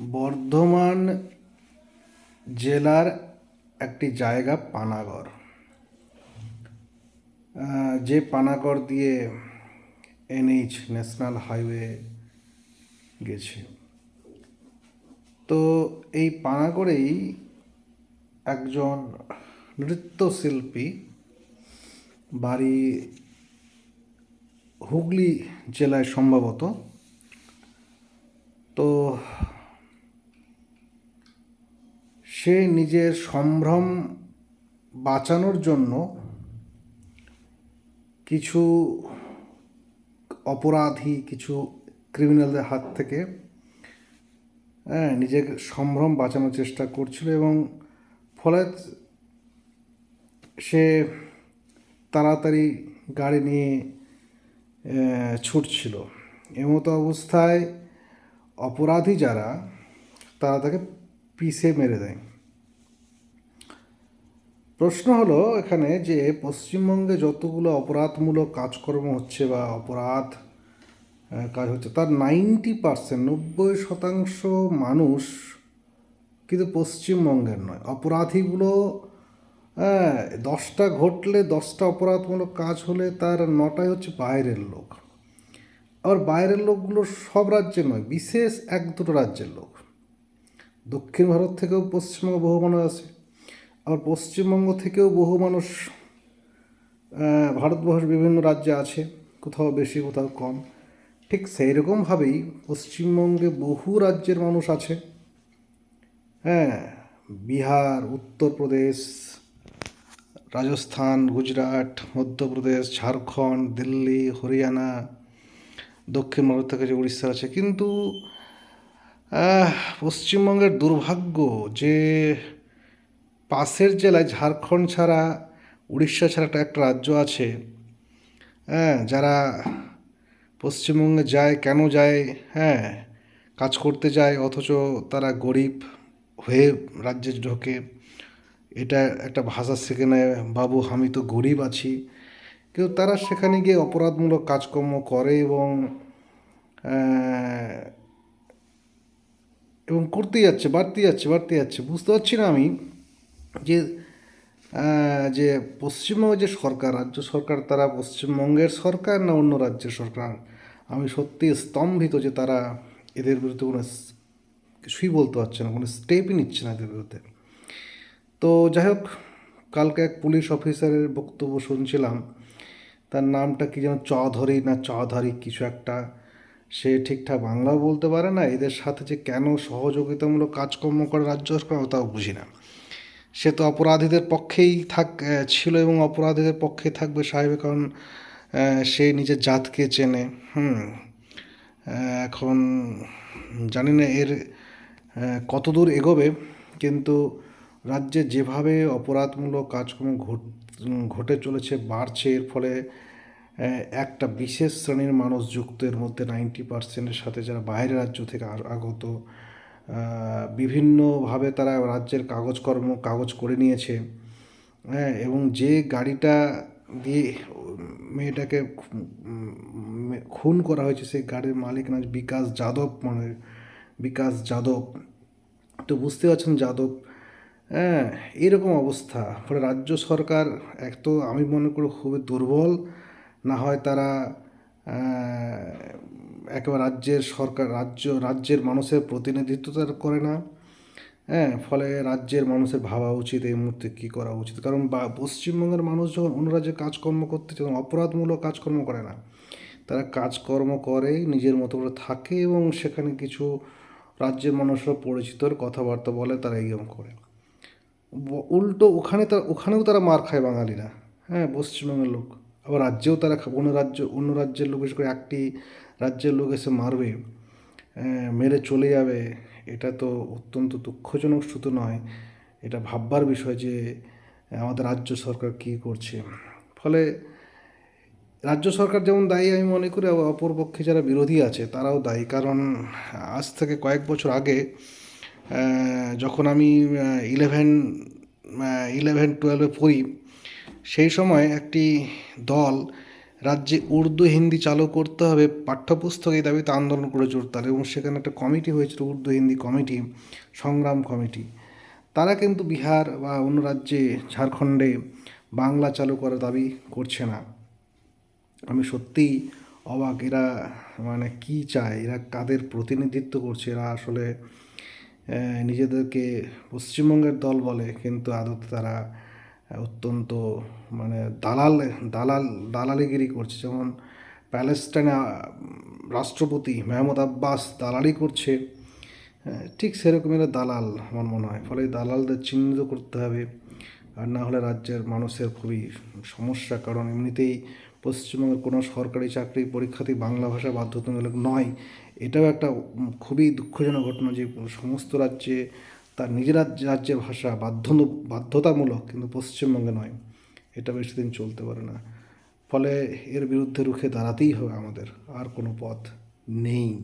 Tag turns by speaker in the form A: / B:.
A: বর্ধমান জেলার একটি জায়গা পানাগড়। যে পানাগড় দিয়ে এনএইচ, ন্যাশনাল হাইওয়ে গেছে। তো এই পানাগড়েই একজন নৃত্যশিল্পী বাড়ি হুগলি জেলায় সম্ভবত। তো সে নিজের সম্ভ্রম বাঁচানোর জন্য কিছু অপরাধী, কিছু ক্রিমিনালদের হাত থেকে হ্যাঁ নিজের সম্ভ্রম বাঁচানোর চেষ্টা করছিল এবং ফলে সে তাড়াতাড়ি গাড়ি নিয়ে ছুটছিল। এমতো অবস্থায় অপরাধী যারা, তারা তাকে পিষে মেরে দেয়। প্রশ্ন হলো এখানে যে পশ্চিমবঙ্গে যতগুলো অপরাধমূলক কাজকর্ম হচ্ছে বা অপরাধ কাজ হচ্ছে, তার নাইনটি পার্সেন্ট, নব্বই শতাংশ মানুষ কিন্তু পশ্চিমবঙ্গের নয়। অপরাধীগুলো হ্যাঁ দশটা ঘটলে দশটা অপরাধমূলক কাজ হলে তার নটাই হচ্ছে বাইরের লোক। আবার বাইরের লোকগুলো সব রাজ্যের নয়, বিশেষ এক দুটো রাজ্যের লোক। দক্ষিণ ভারত থেকেও পশ্চিমবঙ্গ বহু মানুষ আসে। আবার পশ্চিমবঙ্গ থেকেও বহু মানুষ ভারতবর্ষের বিভিন্ন রাজ্যে আছে, কোথাও বেশি, কোথাও কম। ঠিক সেই রকমভাবেই পশ্চিমবঙ্গে বহু রাজ্যের মানুষ আছে। হ্যাঁ বিহার, উত্তরপ্রদেশ, রাজস্থান, গুজরাট, মধ্যপ্রদেশ, ঝাড়খণ্ড, দিল্লি, হরিয়ানা, দক্ষিণ ভারত থেকে যে উড়িষ্যা আছে। কিন্তু পশ্চিমবঙ্গের দুর্ভাগ্য যে পাশের জেলায় ঝাড়খণ্ড ছাড়া, উড়িষ্যা ছাড়া একটা একটা রাজ্য আছে। হ্যাঁ যারা পশ্চিমবঙ্গে যায়, কেন যায় হ্যাঁ কাজ করতে যায়, অথচ তারা গরিব হয়ে রাজ্যে ঢোকে, এটা একটা ভাষা শিখে নেয়, বাবু, আমি তো গরিব আছি। কিন্তু তারা সেখানে গিয়ে অপরাধমূলক কাজকর্ম করে এবং এবং করতে যাচ্ছে বাড়তে যাচ্ছে বাড়তে যাচ্ছে। বুঝতে পারছি না আমি। যে যে পশ্চিমবঙ্গের যে সরকার, রাজ্য সরকার তারা পশ্চিমবঙ্গের সরকার না অন্য রাজ্যের সরকার? আমি সত্যি স্তম্ভিত যে তারা এদের বিরুদ্ধে কোনো কিছুই বলতে পারছে না, কোনো স্টেপই নিচ্ছে না এদের বিরুদ্ধে। তো যাই হোক, কালকে এক পুলিশ অফিসারের বক্তব্য শুনছিলাম। তার নামটা কি যেন চৌধুরী না চৌধারী কিছু একটা। সে ঠিকঠাক বাংলাও বলতে পারে না, এদের সাথে যে কেন সহযোগিতামূলক কাজকর্ম করে রাজ্য সরকার তাও বুঝি না। সে তো অপরাধীদের পক্ষেই থাক ছিল এবং অপরাধীদের পক্ষেই থাকবে সাহেব, কারণ সে নিজের জাতকে চেনে। হুম এখন জানি না এর কতদূর এগোবে, কিন্তু রাজ্যে যেভাবে অপরাধমূলক কাজকর্ম ঘট- ঘটে চলেছে, বাড়ছে, এর ফলে একটা বিশেষ শ্রেণির মানুষ যুক্ত এর মধ্যে নাইনটি পার্সেন্টের সাথে যারা বাইরের রাজ্য থেকে আগত বিভিন্নভাবে তারা রাজ্যের কাগজকর্ম, কাগজ করে নিয়েছে। হ্যাঁ এবং যে গাড়িটা দিয়ে মেয়েটাকে খুন করা হয়েছে, সেই গাড়ির মালিক না বিকাশ যাদব মানে বিকাশ যাদব। তো বুঝতে পারছেন যাদব হ্যাঁ এরকম অবস্থা। ফলে রাজ্য সরকার এক তো আমি মনে করি খুবই দুর্বল, না হয় তারা একেবারে রাজ্যের সরকার, রাজ্য, রাজ্যের মানুষের প্রতিনিধিত্ব করে না। হ্যাঁ ফলে রাজ্যের মানুষের ভাবা উচিত এই মুহূর্তে কী করা উচিত। কারণ বা, পশ্চিমবঙ্গের মানুষ যখন অন্য রাজ্যে কাজকর্ম করতে চায়, তখন অপরাধমূলক কাজকর্ম করে না। তারা কাজকর্ম করে নিজের মতো করে থাকে এবং সেখানে কিছু রাজ্যের মানুষরা পরিচিতর কথাবার্তা বলে, তারা এইরকম করে। উল্টো ওখানে তারা, ওখানেও তারা মার খায় বাঙালিরা। হ্যাঁ পশ্চিমবঙ্গের লোক। আবার রাজ্যেও তারা অন্য রাজ্য, অন্য রাজ্যের লোক, বিশেষ করে একটি রাজ্যের লোক এসে মারবে মেরে চলে যাবে, এটা তো অত্যন্ত দুঃখজনক শুধু নয়, এটা ভাববার বিষয় যে আমাদের রাজ্য সরকার কী করছে। ফলে রাজ্য সরকার যেমন দায়ী, আমি মনে করি অপরপক্ষে যারা বিরোধী আছে, তারাও দায়ী। কারণ আজ থেকে কয়েক বছর আগে যখন আমি ইলেভেন ইলেভেন টুয়েলভে পড়ি, সেই সময় একটি দল রাজ্যে উর্দু হিন্দি চালু করতে হবে। পাঠ্যপুস্তক এই দাবিতে আন্দোলন করে জোরদার এবং সেখানে একটা কমিটি হয়েছিল, উর্দু হিন্দি কমিটি, সংগ্রাম কমিটি। তারা কিন্তু বিহার বা অন্য রাজ্যে, ঝাড়খণ্ডে বাংলা চালু করার দাবি করছে না। আমি সত্যিই অবাক, এরা মানে কি চায়? এরা কাদের প্রতিনিধিত্ব করছে? এরা আসলে নিজেদেরকে পশ্চিমবঙ্গের দল বলে, কিন্তু আদতে তারা অত্যন্ত মানে দালাল দালাল দালালিগিরি করছে। যেমন প্যালেস্টাইনে রাষ্ট্রপতি মেহমুদ আব্বাস দালালি করছে। আহ, ঠিক সেরকম এরা দালাল আমার মনে হয়। ফলে দালালদের চিহ্নিত করতে হবে। আর না হলে রাজ্যের মানুষের খুবই সমস্যা। কারণ এমনিতেই পশ্চিমবঙ্গের কোনো সরকারি চাকরি পরীক্ষাতেই বাংলা ভাষা বাধ্যতামূলক নয়। এটাও একটা খুবই দুঃখজনক ঘটনা যে সমস্ত রাজ্যে তার নিজের রাজ্য- রাজ্যের ভাষা বাধ্য বাধ্যতামূলক কিন্তু পশ্চিমবঙ্গে নয়। এটা বেশি দিন চলতে পারে না। ফলে এর বিরুদ্ধে রুখে দাঁড়াতেই হবে আমাদের। আর কোনো পথ নেই।